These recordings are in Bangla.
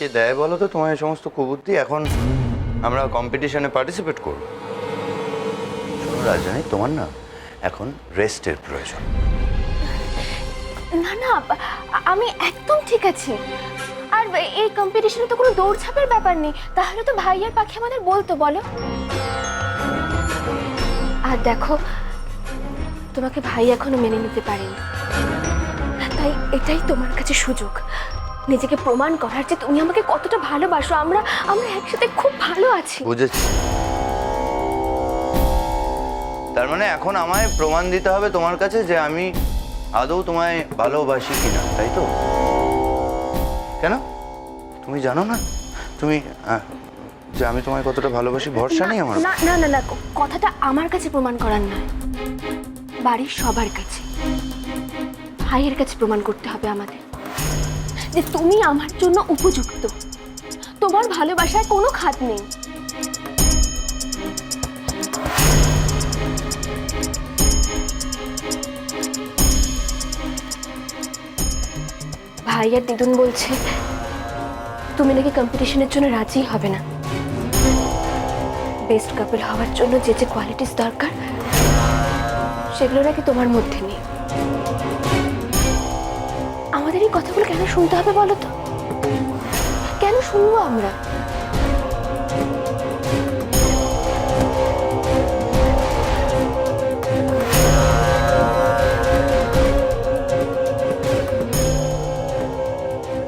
কে দেয় বলো তো? তোমার এই সমস্ত কুবুদ্ধি এখন আমরা কম্পিটিশনে পার্টিসিপেট করব। শোনো রাজধানী, তোমার না এখন রেস্টের প্রয়োজন। না না, আমি একদম ঠিক আছি। আর এই কম্পিটিশনে তো কোনো দৌড়ঝাঁপের ব্যাপার নেই। তাহলে তো ভাইয়ার পাখি আমাদের বলতো, বলো। আর দেখো, তোমাকে ভাই এখনও মেনে নিতে পারেনি। তাই এটাই তোমার কাছে সুযোগ। নিজেকে প্রমাণ করার যে তুমি আমাকে কতটা ভালোবাসো আমরা আমরা একসাথে খুব ভালো আছি। বুঝেছি। তার মানে এখন আমায় প্রমাণ দিতে হবে তোমার কাছে যে আমি আদৌ তোমায় ভালোবাসি কিনা তাই তো? কেন? তুমি জানো না? তুমি যে আমি তোমায় কতটা ভালোবাসি ভরসা নেই আমার না না না না কথাটা আমার কাছে প্রমাণ করার নয়। বাড়ির সবার কাছে। ভাইয়ের কাছে প্রমাণ করতে হবে আমাদের। যে তুমি আমার জন্য উপযুক্ত। তোমার ভালোবাসায় কোনো খাত নেই। ভাই আর দিদুন বলছে, তুমি নাকি কম্পিটিশনের জন্য রাজি হবে না। বেস্ট কাপল হওয়ার জন্য যে যে কোয়ালিটিস দরকার, সেগুলো নাকি তোমার মধ্যে নেই। আমাদের এই কথাগুলো কেন শুনতে হবে বলো তো? কেন শুনব আমরা?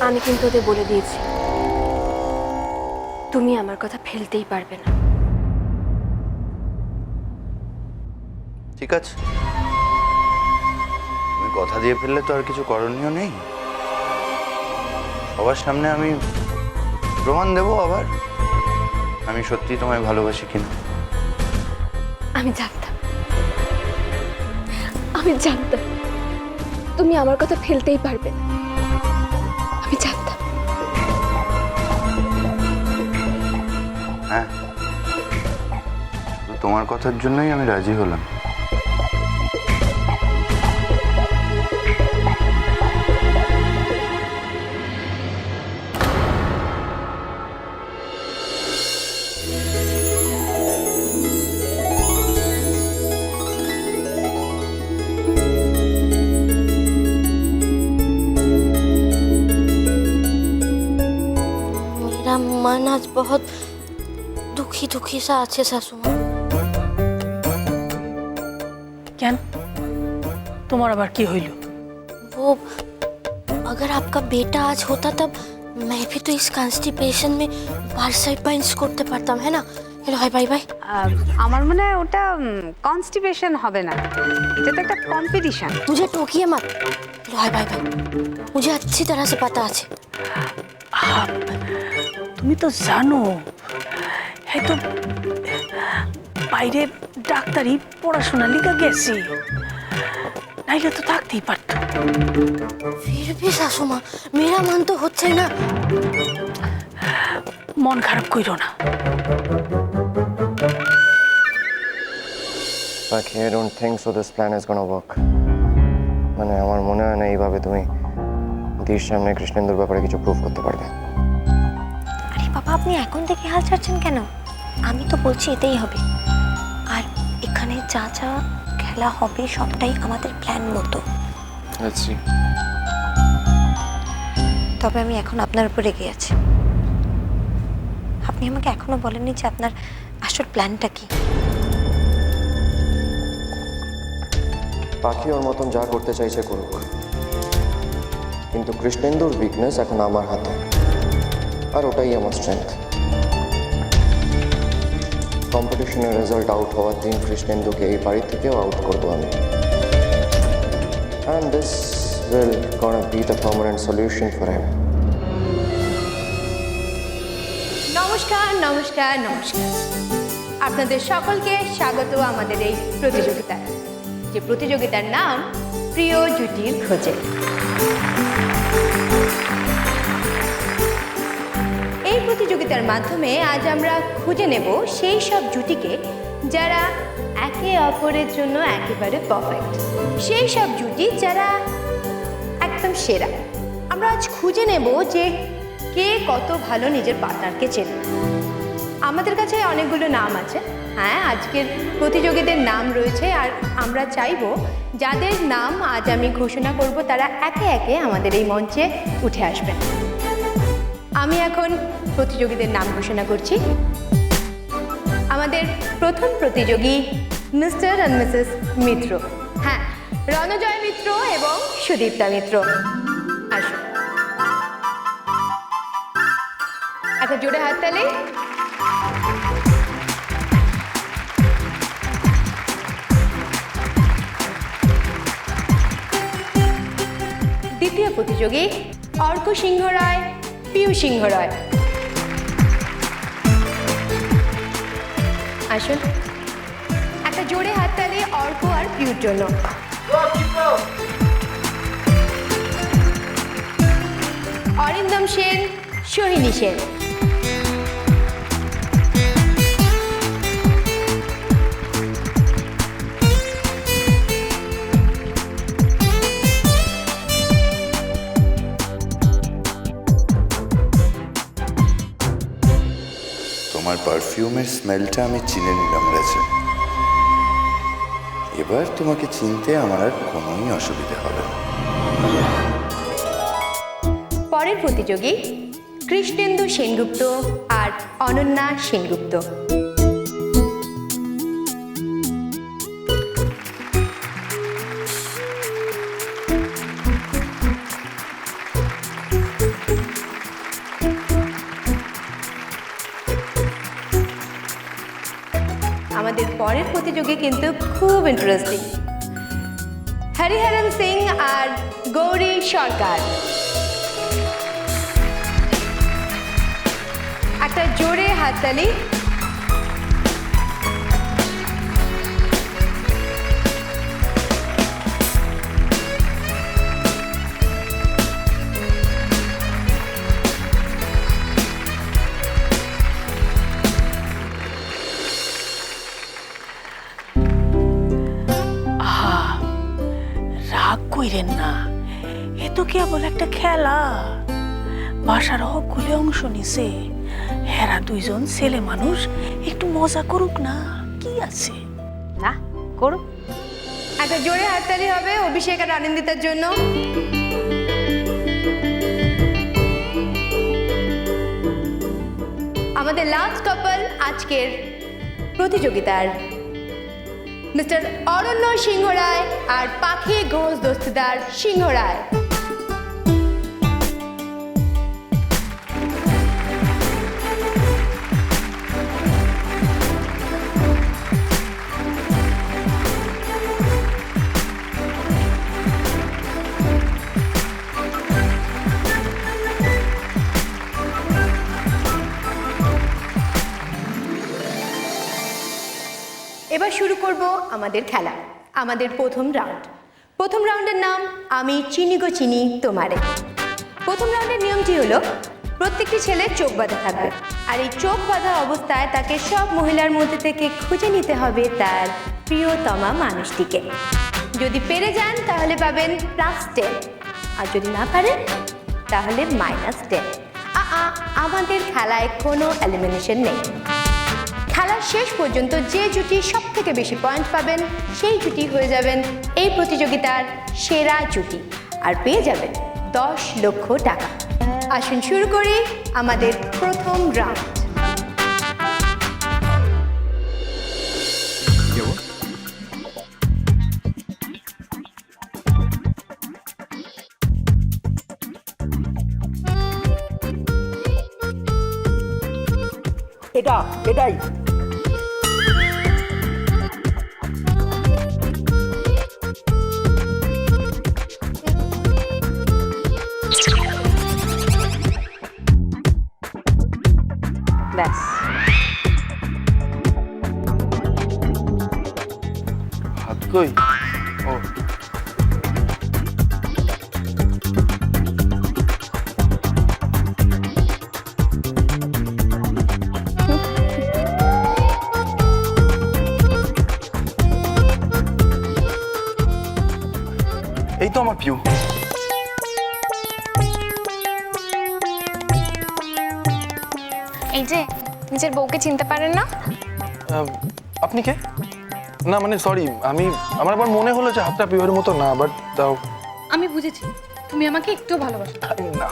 আমি কিন্তু ওদের বলে দিয়েছি। তুমি আমার কথা ফেলতেই পারবে না। ঠিক আছে। কথা দিয়ে ফেললে তো আর কিছু করণীয় নেই। সবার সামনে আমি প্রমাণ দেবো আবার। আমি সত্যি তোমায় ভালোবাসি কিনা। আমি জানতাম। আমি জানতাম। তুমি আমার কথা ফেলতেই পারবে। না আমি জানতাম। হ্যাঁ। তোমার কথার জন্যই আমি রাজি হলাম। मेरा मन आज बहुत दुखी दुखी सा আছে শাশুমা কেন তোমার আবার কি হইল वो अगर आपका बेटा आज होता तब मैं भी तो इस कॉन्स्टिपेशन में पार्टिसिपेंट्स করতে পারতাম है ना हेलो हाय बाय बाय আহ, আমার মনে হয় ওটা কনস্টিপেশন হবে না এটা তো একটা কম্পিটিশন मुझे टोकिए मत हेलो हाय बाय बाय मुझे अच्छी तरह से पता আছে আহা, তুমি তো জানো হ্যাঁ তো বাইরে ডাক্তারি পড়াশোনা লিখা গেছি। নাইলে তো থাকতেই পারত। ফিরবি শাশুমা মেয়েরা মান তো হচ্ছে না। মন খারাপ কইরো না। বাকি I don't think so plan is gonna work মানে আমার মনে হয় না এইভাবে তুমি দীর সামনে কৃষ্ণেন্দুর ব্যাপারে কিছু প্রুভ করতে পারবে। আপনি এখন থেকে হাল ছাড়ছেন কেন? আমি তো বলছি এতেই হবে। আর এখানে যা যা খেলা হবে সবটাই আমাদের প্ল্যান মতো। Let's তবে আমি এখন আপনার উপর রেগে আছি। আপনি আমাকে এখনও বলেননি যে আপনার আসল প্ল্যানটা কি। পাখি ওর মতন যা করতে চাইছে করুক। কিন্তু কৃষ্ণেন্দুর উইকনেস এখন আমার হাতে। আর ওটাই আমার স্ট্রেংথ কম্পিটিশনের রেজাল্ট আউট হওয়ার দিন কৃষ্ণেন্দুকে এই বাড়ি থেকেও আউট করব আমি। And this will gonna be the permanent solution for হ্যাম নমস্কার নমস্কার নমস্কার। আপনাদের সকলকে স্বাগত আমাদের এই প্রতিযোগিতায়। যে প্রতিযোগিতার নাম প্রিয় জুটির খোঁজে। এই প্রতিযোগিতার মাধ্যমে আজ আমরা খুঁজে নেব সেই সব জুটিকে যারা একে অপরের জন্য একেবারে পারফেক্ট সেই সব জুটি যারা একদম সেরা। আমরা আজ খুঁজে নেব যে কে কত ভালো নিজের পার্টনারকে চেনে। আমাদের কাছে অনেকগুলো নাম আছে। হ্যাঁ আজকের প্রতিযোগীদের নাম রয়েছে আর আমরা চাইব যাদের নাম আজ আমি ঘোষণা করব তারা একে একে আমাদের এই মঞ্চে উঠে আসবেন। আমি এখন প্রতিযোগীদের নাম ঘোষণা করছি। আমাদের প্রথম প্রতিযোগী মিস্টার অ্যান্ড মিসেস মিত্র। হ্যাঁ রণজয় মিত্র এবং সুদীপ্তা মিত্র। আসুন একটা জোরে হাততালি দ্বিতীয় প্রতিযোগী অর্ক সিংহ রায়, পিউ সিংহ রায়। আসুন। একটা জোরে হাততালি অর্ক আর পিউর জন্য। অরিন্দম সেন সোহিনী সেন। তোমার পারফিউমের স্মেলটা আমি চিনে নিলাম, রাজা। এবার তোমাকে চিনতে আমার আর কোনোই অসুবিধা হবে পরের প্রতিযোগী কৃষ্ণেন্দু সেনগুপ্ত আর অনন্যা সেনগুপ্ত। পরের প্রতিযোগী কিন্তু খুব ইন্টারেস্টিং হরিহরন সিং আর গৌরী সরকার একটা জোরে হাততালি কইরেন না। এ তো কেবল একটা খেলা। বাসার হকগুলি অংশ নিছে। হেরা দুইজন ছেলে মানুষ একটু মজা করুক না। কি আছে? না করুক। একটা জোরে হাততালি হবে অভিষেক আর আনন্দিতার জন্য। আমাদের লাস্ট কাপল আজকের প্রতিযোগিতার মিস্টার অরণ্য সিংহ রায় আর পাখি ঘোষ দস্তিদার সিংহ রায় এবার শুরু করব আমাদের খেলা, আমাদের প্রথম রাউন্ড প্রথম রাউন্ডের নাম, আমি চিনি গো চিনি তোমারে। প্রথম রাউন্ডের নিয়মটি হলো, প্রত্যেকটি ছেলের চোখ বাঁধা থাকবে। আর এই চোখ বাঁধা অবস্থায় তাকে সব মহিলার মধ্যে থেকে খুঁজে নিতে হবে তার প্রিয়তমা মানুষটিকে। যদি পেরে যান, তাহলে পাবেন প্লাস টেন আর যদি না পারেন, তাহলে মাইনাস টেন আমাদের খেলায় কোনো এলিমিনেশন নেই। খেলার শেষ পর্যন্ত যে জুটি সব থেকে বেশি পয়েন্ট পাবেন, সেই জুটি হয়ে যাবেন এই প্রতিযোগিতার সেরা জুটি আর পেয়ে যাবেন দশ লক্ষ টাকা। আসুন শুরু করি আমাদের প্রথম রাউন্ড এটা, এটাই। কই? ও। এই তো আমার পিউ। এই যে নিজের বউকে চিনতে পারেন না? আপনি কে? না মানে সরি আমি আমার আবার মনে হলো যে হাতটা পিওর মতো না বাট দাও। আমি বুঝেছি তুমি আমাকে একটু ভালোবাসো না,